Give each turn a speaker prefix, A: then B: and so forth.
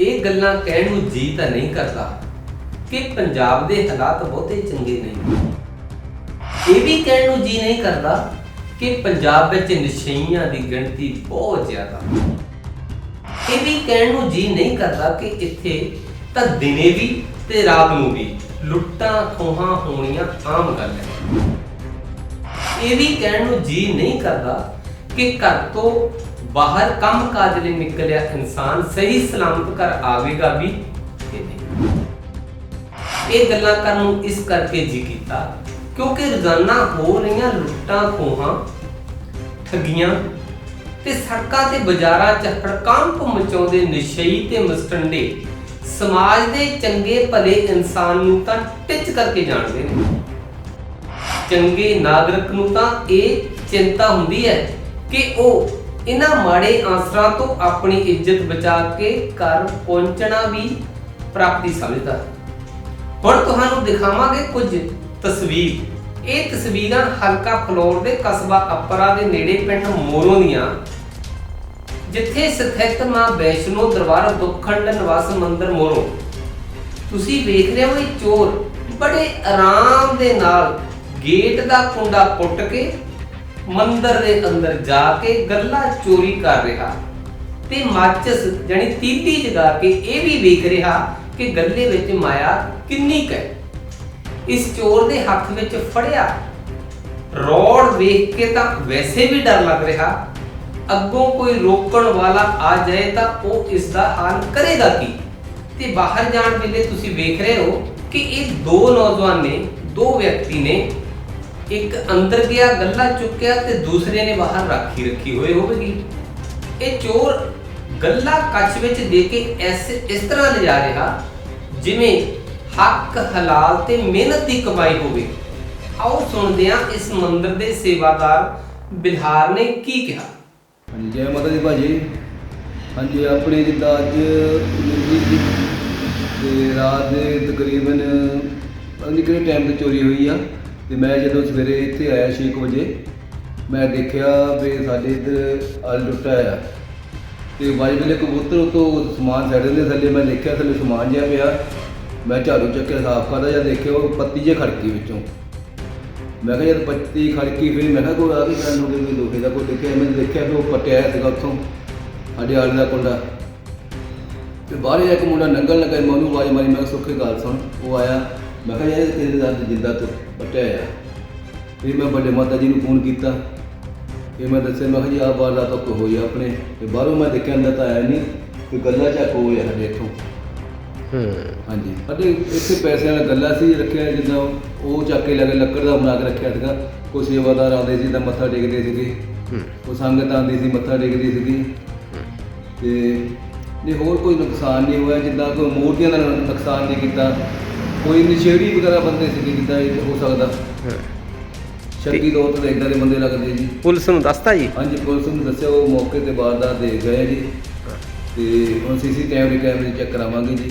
A: ਇਹ ਗੱਲਾਂ ਕਹਿਣ ਨੂੰ ਜੀ ਤਾਂ ਨਹੀਂ ਕਰਦਾ ਕਿ ਪੰਜਾਬ ਦੇ ਹਾਲਾਤ ਬਹੁਤੇ ਚੰਗੇ ਨਹੀਂ। ਇਹ ਵੀ ਕਹਿਣ ਨੂੰ ਜੀ ਨਹੀਂ ਕਰਦਾ ਕਿ ਪੰਜਾਬ ਵਿੱਚ ਨਸ਼ਈਆਂ ਦੀ ਗਿਣਤੀ ਬਹੁਤ ਜ਼ਿਆਦਾ। ਇਹ ਵੀ ਕਹਿਣ ਨੂੰ ਜੀ ਨਹੀਂ ਕਰਦਾ ਕਿ ਇੱਥੇ ਤਾਂ ਦਿਨੇ ਵੀ ਤੇ ਰਾਤ ਨੂੰ ਵੀ ਲੁੱਟਾਂ ਖੋਹਾਂ ਹੋਣੀਆਂ ਆਮ ਗੱਲ ਹੈ। ਇਹ ਵੀ ਕਹਿਣ ਨੂੰ ਜੀ ਨਹੀਂ ਕਰਦਾ ਕਿ ਘਰ ਤੋਂ ਬਾਹਰ ਕੰਮ ਕਾਜ ਲਈ ਨਿਕਲਿਆ ਇਨਸਾਨ ਸਹੀ ਸਲਾਮਤ ਘਰ ਆਵੇਗਾ ਵੀ ਕਿ ਨਹੀਂ? ਇਹ ਗੱਲਾਂ ਕਰਨ ਨੂੰ ਇਸ ਕਰਕੇ ਜੀ ਕੀਤਾ ਕਿਉਂਕਿ ਰੋਜ਼ਾਨਾ ਹੋ ਰਹੀਆਂ ਲੁੱਟਾਂ, ਖੋਹਾਂ, ਠੱਗੀਆਂ ਤੇ ਸੜਕਾਂ ਤੇ ਬਾਜ਼ਾਰਾਂ 'ਚ ਹੜਕੰਪ ਮਚਾਉਂਦੇ ਨਸ਼ਈ ਤੇ ਮਸਟੰਡੇ ਸਮਾਜ ਦੇ ਚੰਗੇ ਭਲੇ ਇਨਸਾਨ ਨੂੰ ਤਾਂ ਟਿੱਚ ਕਰਕੇ ਜਾਣਦੇ ਨੇ। ਚੰਗੇ ਨਾਗਰਿਕ ਨੂੰ ਤਾਂ ਇਹ ਚਿੰਤਾ ਹੁੰਦੀ ਹੈ ਕਿ ਉਹ ਇਹਨਾਂ ਮਾੜੇ ਆਸਰਾਂ ਤੋਂ ਆਪਣੀ ਇੱਜ਼ਤ ਬਚਾ ਕੇ ਘਰ ਪਹੁੰਚਣਾ ਵੀ ਪ੍ਰਾਪਤੀ ਸਮਝਦਾ ਹੁਣ ਤੁਹਾਨੂੰ ਦਿਖਾਵਾਂਗੇ ਕੁਝ ਤਸਵੀਰ। ਇਹ ਤਸਵੀਰਾਂ ਹਲਕਾ ਫਲੋਰ ਦੇ ਕਸਬਾ ਅਪਰਾ ਦੇ ਨੇੜੇ ਪਿੰਡ ਮੋਰੋ ਦੀਆਂ। ਜਿੱਥੇ ਸਥਿਤ ਮਾਂ ਵੈਸ਼ਨੋ ਦਰਬਾਰ ਦੁਖੰਡ ਨਿਵਾਸ ਮੰਦਿਰ ਮੋਰੋ। ਤੁਸੀਂ ਵੇਖ ਰਹੇ ਹੋ ਇਹ ਚੋਰ ਬੜੇ ਆਰਾਮ ਦੇ ਨਾਲ ਗੇਟ ਦਾ ਕੁੰਡਾ ਪੁੱਟ ਕੇ ਮੰਦਰ ਦੇ ਅੰਦਰ ਜਾ ਕੇ ਗੱਲਾਂ ਚੋਰੀ ਕਰ ਰਿਹਾ ਤੇ ਮਾਚਸ ਜਾਨੀ ਤੀਤੀ ਜਗਾ ਕੇ ਇਹ ਵੀ ਵੇਖ ਰਿਹਾ ਕਿ ਗੱਲੇ ਵਿੱਚ ਮਾਇਆ ਕਿੰਨੀ ਕੁ ਹੈ। ਇਸ ਚੋਰ ਦੇ ਹੱਥ ਵਿੱਚ ਫੜਿਆ। ਰੋੜ ਵੇਖ ਕੇ ਤਾਂ ਵੈਸੇ ਵੀ ਡਰ ਲੱਗ ਰਿਹਾ। ਅੱਗੋਂ ਕੋਈ ਰੋਕਣ ਵਾਲਾ ਆ ਜਾਏ ਤਾਂ ਉਹ ਇਸ ਦਾ ਹਾਲ ਕਰੇਗਾ ਕੀ? ਤੇ ਬਾਹਰ ਜਾਣ ਵੇਲੇ ਤੁਸੀਂ ਵੇਖ ਰਹੇ ਹੋ ਕਿ ਇਹ ਦੋ ਨੌਜਵਾਨ ਨੇ, ਦੋ ਵਿਅਕਤੀ ਨੇ ਇੱਕ ਅੰਦਰ ਗਿਆ ਗੱਲਾ ਚੁੱਕਿਆ ਤੇ ਦੂਸਰੇ ਨੇ ਬਾਹਰ ਰਾਖੀ ਰੱਖੀ ਹੋਈ ਹੋਵੇਗੀ। ਇਹ ਚੋਰ ਗੱਲਾ ਕੱਚ ਵਿੱਚ ਦੇ ਕੇ ਇਸ ਇਸ ਤਰ੍ਹਾਂ ਲਿਜਾ ਰਿਹਾ, ਜਿਵੇਂ ਹੱਕ, ਹਲਾਲ ਤੇ ਮਿਹਨਤ ਦੀ ਕਮਾਈ ਹੋਵੇ। ਆਓ ਸੁਣਦੇ ਹਾਂ ਇਸ ਮੰਦਿਰ ਦੇ ਸੇਵਾਦਾਰ ਬਿਲਹਾਰ ਨੇ ਕੀ ਕਿਹਾ।
B: ਹਾਂਜੀ, ਜੈ ਮਾਤਾ ਦੀ ਭਾਜੀ। ਹਾਂਜੀ, ਆਪਣੇ ਜਿੱਦਾਂ ਅੱਜ ਮਿਲਦੀ ਸੀ ਤੇ ਰਾਤ ਦੇ ਤਕਰੀਬਨ ਪਤਾ ਨਹੀਂ ਕਿਹੜੇ ਟਾਈਮ ਤੇ ਚੋਰੀ ਹੋਈ ਆ। ਤੇ ਮੈਂ ਜਦੋਂ ਸਵੇਰੇ ਇੱਥੇ ਆਇਆ 6 ਵਜੇ, ਮੈਂ ਦੇਖਿਆ ਵੀ ਸਾਡੇ ਇੱਧਰ ਆਲ ਲੁੱਟਾ ਆ। ਤੇ ਵਾਜ ਵੇਲੇ ਕਬੂਤਰ ਉਤੋਂ ਸਮਾਨ ਛੱਡ ਦਿੰਦੇ ਥੱਲੇ ਮੈਂ ਦੇਖਿਆ, ਥੱਲੇ ਸਮਾਨ ਜਿਹਾ ਪਿਆ। ਮੈਂ ਝਾੜੂ ਚੱਕਿਆ, ਸਾਫ਼ ਕਰਦਾ ਜਾਂ ਦੇਖਿਆ, ਉਹ ਪੱਤੀ ਜੇ ਖੜਕੀ ਵਿੱਚੋਂ। ਮੈਂ ਕਿਹਾ, ਯਾਰ ਪੱਤੀ ਖੜਕੀ ਫਿਰ? ਮੈਂ ਕਿਹਾ, ਕੋਈ ਆ ਕੇ ਗੱਲ ਹੋ ਗਈ, ਕੋਈ ਲੋਹੇ ਦਾ ਕੋਈ ਦੇਖਿਆ? ਮੈਂ ਦੇਖਿਆ ਕਿ ਉਹ ਪਟਿਆ ਸੀਗਾ ਉੱਥੋਂ, ਸਾਡੇ ਆਲੇ ਦਾ ਕੁੰਡਾ। ਤੇ ਬਾਹਰ ਜਾ ਕੇ ਮੁੰਡਾ ਨੰਗਲ ਲੱਗਾ ਮੈਂ ਉਹਨੂੰ ਆਵਾਜ਼ ਮਾਰੀ, ਮੈਂ ਕਿਹਾ, ਸੁੱਖੇ, ਗੱਲ ਸੁਣ। ਉਹ ਆਇਆ। ਮੈਂ ਕਿਹਾ ਯਾਰ ਇਹ ਤੇਰੇ ਦਾ ਜਿੰਦਾ ਤੋਂ ਪਟਿਆ ਹੋਇਆ ਫਿਰ ਮੈਂ ਵੱਡੇ ਮਾਤਾ ਜੀ ਨੂੰ ਫੋਨ ਕੀਤਾ। ਫਿਰ ਮੈਂ ਦੱਸਿਆ ਮੈਂ ਕਿਹਾ ਜੀ ਆਹ ਬਾਹਰ ਦਾ ਤਾਂ ਹੋਈ ਆ ਆਪਣੇ। ਤੇ ਬਾਹਰੋਂ ਮੈਂ ਦੇਖਿਆ ਅੰਦਰ ਤਾਂ ਆਇਆ ਨਹੀਂ। ਤੇ ਗੱਲਾਂ ਚੱਕ ਹੋਇਆ ਸਾਡੇ ਇੱਥੋਂ। ਹਾਂਜੀ। ਸਾਡੇ ਇੱਥੇ ਪੈਸਿਆਂ ਦਾ ਗੱਲਾ ਸੀ ਰੱਖਿਆ ਜਿੱਦਾਂ ਉਹ ਚੱਕ ਕੇ ਲਗੇ ਲੱਕੜ ਦਾ ਬਣਾ ਕੇ ਰੱਖਿਆ ਸੀਗਾ। ਕੋਈ ਸੇਵਾਦਾਰ ਆਉਂਦੇ ਸੀ ਤਾਂ ਮੱਥਾ ਟੇਕਦੇ ਸੀਗੇ। ਉਹ ਸੰਗਤ ਆਉਂਦੀ ਸੀ ਮੱਥਾ ਟੇਕਦੀ ਸੀਗੀ। ਤੇ ਨਹੀਂ ਹੋਰ ਕੋਈ ਨੁਕਸਾਨ ਨਹੀਂ ਹੋਇਆ ਜਿੱਦਾਂ ਕੋਈ ਮੂਰਤੀਆਂ ਦਾ ਨੁਕਸਾਨ ਨਹੀਂ ਕੀਤਾ। ਕੋਈ ਨਸ਼ੇੜੀ ਵਗੈਰਾ ਬੰਦੇ ਸੀਗੇ ਜਿੱਦਾਂ ਇਹ ਹੋ ਸਕਦਾ। ਸ਼ੱਕੀ ਤੌਰ ਤੇ ਇਦਾਂ ਦੇ ਬੰਦੇ ਲੱਗਦੇ ਜੀ।
A: ਪੁਲਿਸ ਨੂੰ ਦੱਸਤਾ ਜੀ?
B: ਹਾਂਜੀ ਪੁਲਿਸ ਨੂੰ ਦੱਸਿਆ ਉਹ ਮੌਕੇ ਤੇ ਵਾਰਦਾਤ ਦੇ ਗਏ ਜੀ। ਤੇ ਹੁਣ ਸੀਸੀ ਕੈਮਰੇ ਕੈਮਰੇ ਚੈੱਕ ਕਰਾਵਾਂਗੇ ਜੀ।